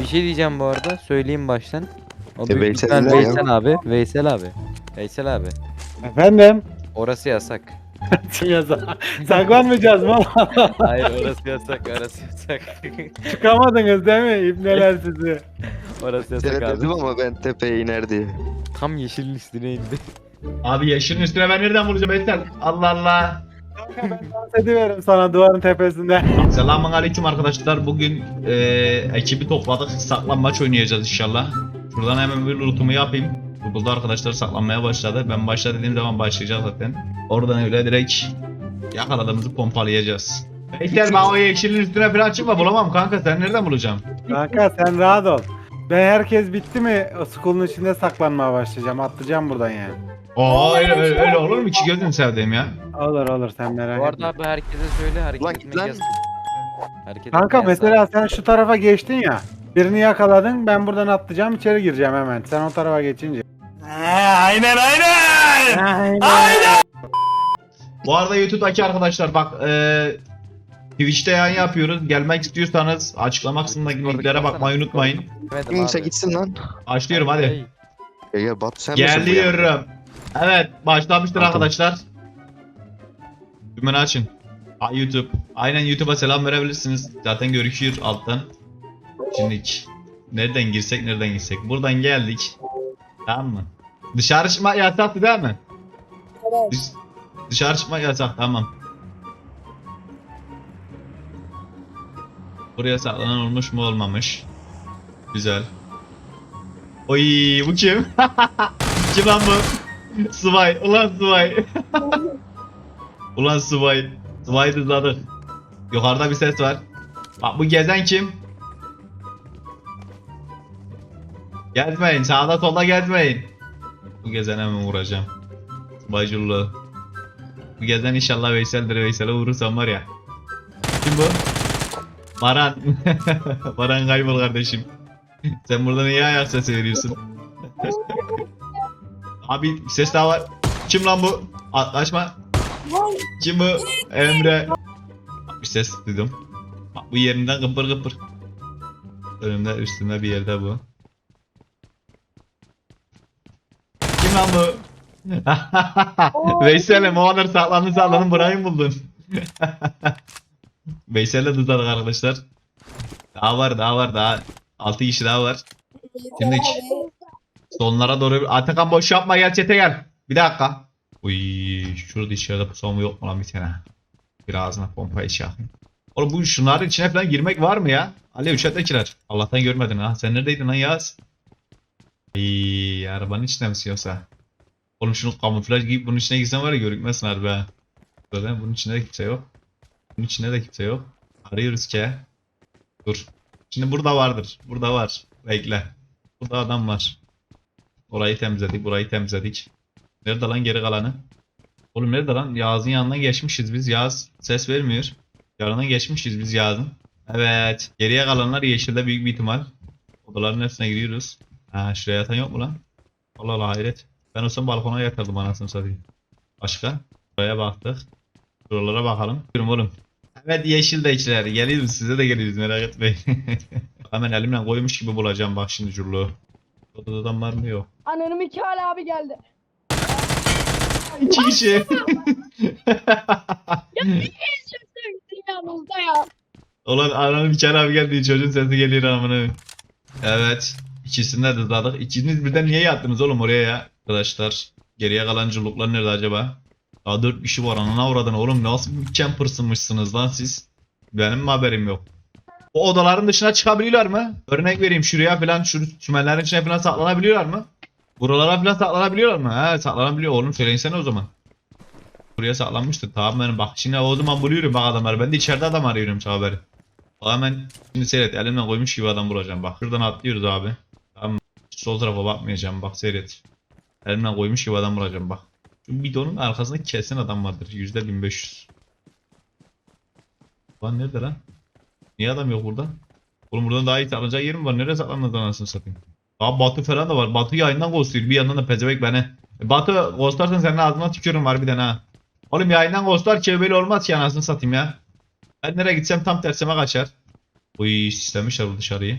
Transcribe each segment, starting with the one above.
Bir şey diyeceğim bu arada. Söyleyeyim baştan. O E, büyük Veysel ihtimal ya? Veysel abi. Veysel abi. Veysel abi. Efendim? Orası yasak. Saklanmayacağız mı? Hayır orası yasak. Orası yasak. Çıkamadınız değil mi? İbneler sizi. orası yasak Seni abi. dedim ama ben tepeye iner diye. Tam yeşilin üstüne indi. Abi yeşilin üstüne ben nereden bulacağım Veysel? Allah Allah. Kanka ben dans ediverim sana duvarın tepesinde. Selamun aleyküm arkadaşlar. Bugün e, ekibi topladık. Saklanmaç oynayacağız inşallah. Şuradan hemen bir lootumu yapayım. Burada arkadaşlar saklanmaya başladı. Ben başla dediğim zaman başlayacak zaten. Oradan öyle direkt yakaladığımızı pompalayacağız. Veysel ben o yeşilin üstüne falan çıkma bulamam kanka. Sen nereden bulacağım? Kanka sen rahat ol. Ben herkes bitti mi o school'un içinde saklanmaya başlayacağım. Atlayacağım buradan yani. Oo öyle, öyle, öyle olur mu? İki gözün sevdiğim ya. Olur olur sen merak Bu etme. arada abi herkese söyle hareket git etmek lan. yasak. Hareket Kanka etmek yasak. mesela sen şu tarafa geçtin ya. Birini yakaladın ben buradan atlayacağım içeri gireceğim hemen. Sen o tarafa geçince. aynen aynen. Aynen. Bu arada YouTube'daki arkadaşlar bak eee Twitch'te yayın yapıyoruz. Gelmek istiyorsanız açıklama kısmındaki linklere bakmayı unutmayın. Demedim Kimse abi. gitsin lan. Başlıyorum hadi. Hey, Gel gel Batu sen misin bu ya? Geliyorum. Evet başlamıştır arkadaşlar. Düğmeni açın. Ha, YouTube. Aynen YouTube'a selam verebilirsiniz. Zaten görüküyor alttan. Şimdi nereden girsek nereden girsek. Buradan geldik. Tamam mı? Dışarı çıkmak yasaktı değil mi? Dış- dışarı çıkmak yasak tamam. Buraya saklanan olmuş mu olmamış. Güzel. Oy bu kim? kim lan bu? Svay. Ulan Svay. Ulan Svay. Svay hızladık. Yukarıda bir ses var. Bak bu gezen kim? Gezmeyin. Sağda solda gezmeyin. Bu gezene mi vuracağım? Svaycullu. Bu gezen inşallah Veysel'dir. Veysel'e vurursam var ya. Kim bu? Baran. Baran kaybol kardeşim. Sen burada niye ayak sesi veriyorsun? Abi ses daha var. Kim lan bu? Atlaşma. Kim bu? Emre. Bir ses duydum. Bak bu yerinden kıpır kıpır. Önümde üstümde bir yerde bu. Kim lan bu? Veysel'im o kadar saklandın saklandın burayı mı buldun? Veysel'le tuzladık arkadaşlar. Daha var daha var daha. 6 kişi daha var. Şimdi sonlara doğru Atakan boş yapma gel çete gel. Bir dakika. Uy şurada içeride pusu mu yok mu lan bir tane. Bir ağzına pompa içi yakayım. Oğlum bu şunların içine falan girmek var mı ya? Ali uçaktakiler. Allah'tan görmedin ha. Sen neredeydin lan Yağız? Ay arabanın içinde misin yoksa? Oğlum şunu kamuflaj giyip bunun içine gitsen var ya görükmezsin harbi ha. Zaten bunun içinde de kimse yok. Bunun içinde de kimse yok. Arıyoruz ki. Dur. Şimdi burada vardır. Burada var. Bekle. Burada adam var. Orayı temizledik. Burayı temizledik. Nerede lan geri kalanı? Oğlum nerede lan? Yağız'ın yanından geçmişiz biz. Yağız ses vermiyor. Yanından geçmişiz biz Yağız'ın. Evet. Geriye kalanlar yeşilde büyük bir ihtimal. Odaların hepsine giriyoruz. Ha şuraya yatan yok mu lan? Allah Allah hayret. Ben olsam balkona yatardım anasını satayım. Başka? Buraya baktık. Şuralara bakalım. Yürüm oğlum. Evet yeşil de içler. Geliyoruz size de geliyoruz merak etmeyin. Hemen elimle koymuş gibi bulacağım bak şimdi curluğu. Odada adam var mı yok. Ananım iki hala abi geldi. İki kişi. Sevdim yanımızda ya. Ulan ananın bir kere abi geldi çocuğun sesi geliyor amına. Evet. İkisini de dızladık. İkiniz birden niye yattınız oğlum oraya ya? Arkadaşlar geriye kalan curluklar nerede acaba? Daha dört kişi var anana uğradın oğlum nasıl bir campersınmışsınız lan siz? Benim mi haberim yok? O odaların dışına çıkabiliyorlar mı? Örnek vereyim şuraya falan şu çümenlerin içine falan saklanabiliyorlar mı? Buralara falan saklanabiliyorlar mı? He saklanabiliyor oğlum söyleyinsene o zaman. Buraya saklanmıştır tamam benim bak şimdi o zaman buluyorum bak adamları ben de içeride adam arıyorum haberi. Bak hemen şimdi seyret elimden koymuş gibi adam bulacağım bak şuradan atlıyoruz abi. Tamam? Sol tarafa bakmayacağım bak seyret. Elimden koymuş gibi adam bulacağım bak. Şu bidonun arkasında kesin adam vardır yüzde 1500. Lan nerede lan? Niye adam yok burada? Oğlum buradan daha iyi saklanacak yer mi var? Nereye saklanmaz anasını satayım? Abi Batu falan da var. Batu yayından ghostluyor. Bir yandan da pezevenk beni. Batu ghostlarsan senin ağzına tükürürüm harbiden ha. Oğlum yayından ghostlar ki böyle olmaz ki anasını satayım ya. Ben nereye gitsem tam tersime kaçar. Uy sistemişler bu dışarıyı.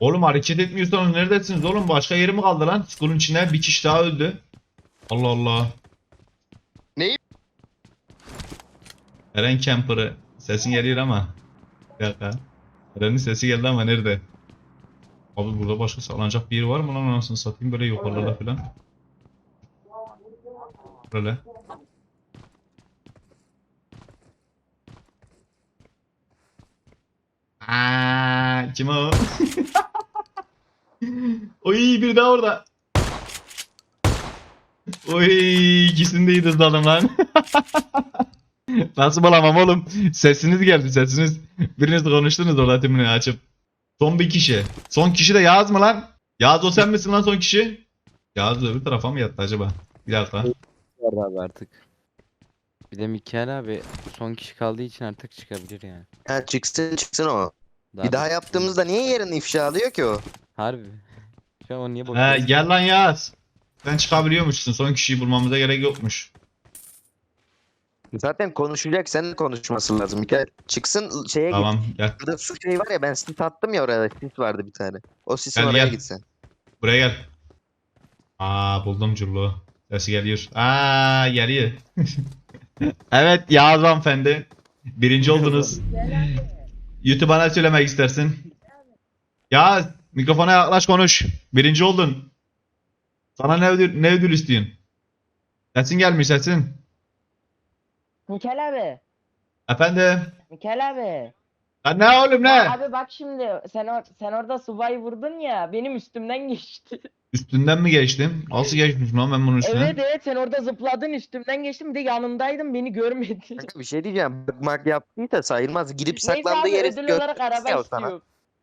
Oğlum hareket etmiyorsanız neredesiniz oğlum? Başka yeri mi kaldı lan? Skulun içinde bir kişi daha öldü. Allah Allah. Neyi? Eren Camper'ı. Sesin geliyor ama. Bir dakika. Eren'in sesi geldi ama nerede? Abi burada başka saklanacak bir yer var mı lan anasını satayım böyle yukarılarda falan. Böyle. Aa, kim o? Oy bir daha orada. Oy ikisini de iyi lan. Nasıl bulamam oğlum? Sesiniz geldi sesiniz. Biriniz de konuştunuz orada timini açıp. Son bir kişi. Son kişi de Yağız mı lan? Yağız o sen misin lan son kişi? Yağız öbür tarafa mı yattı acaba? Bir dakika. Var abi artık. Bir de Mikael abi son kişi kaldığı için artık çıkabilir yani. Ha çıksın çıksın o. Daha Bir daha yaptığımızda niye yerini ifşa alıyor ki o? Harbi. Şu an o niye He, bakıyorsun? gel lan Yağız. Sen çıkabiliyormuşsun. Son kişiyi bulmamıza gerek yokmuş. Zaten konuşacak senin konuşması lazım. Mikael çıksın şeye git. Tamam gel. Burada su şey var ya ben sis attım ya orada sis vardı bir tane. O sisin Gel, oraya gel. gitsen. Buraya gel. Aa buldum Curlu. Sesi geliyor. Aa geliyor. evet Yağız hanımefendi. Birinci oldunuz. YouTube'a ne söylemek istersin? Ya mikrofona yaklaş konuş. Birinci oldun. Sana ne ödül, ne ödül istiyorsun? Sesin gelmiş sesin. Mikel abi. Efendim. Mikel abi. Ya ne oğlum ne? Ya abi bak şimdi sen or sen orada subayı vurdun ya benim üstümden geçti. Üstünden mi geçtim? Nasıl geçmişim lan ben bunun üstüne? evet evet sen orada zıpladın üstümden geçtim bir de yanımdaydın beni görmedin. Kanka bir şey diyeceğim. Bakmak yaptıysa sayılmaz. Gidip saklandığı yeri ödül olarak araba sana. istiyor.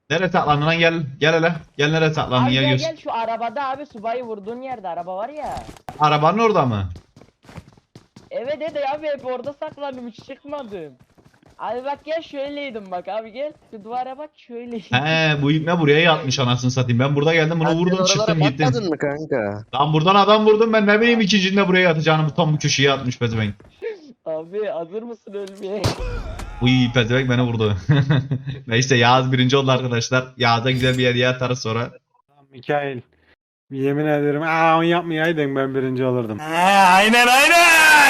Nereye saklandın lan gel. Gel hele. Gel nereye saklandın Abi gel gel gel şu arabada abi subayı vurduğun yerde araba var ya. Arabanın orada mı? Evet evet abi hep orada saklandım hiç çıkmadım. Abi bak gel şöyleydim bak abi gel şu duvara bak şöyleydim. He bu ipne buraya yatmış anasını satayım. Ben burada geldim bunu vurdum çıktım gittim. bakmadın mı kanka? Lan buradan adam vurdum ben ne bileyim ikincinde buraya yatacağını bu tam bu köşeye atmış pezevenk. Abi hazır mısın ölmeye? Uy pezevenk beni vurdu. Neyse Yağız birinci oldu arkadaşlar. Yağız'a güzel bir hediye atarız sonra. Mikail. Yemin ederim aa onu yapmayaydın ben birinci olurdum.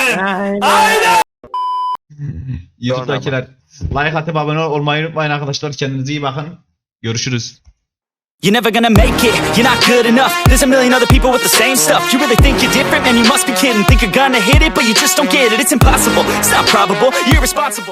YouTube'dakiler like atıp abone olmayı unutmayın arkadaşlar. Kendinize iyi bakın. Görüşürüz. You're never gonna make it, you're not good enough. There's a million other people with the same stuff. You really think you're different? Man, you must be kidding. Think you're gonna hit it, but you just don't get it. It's impossible, it's not probable, you're irresponsible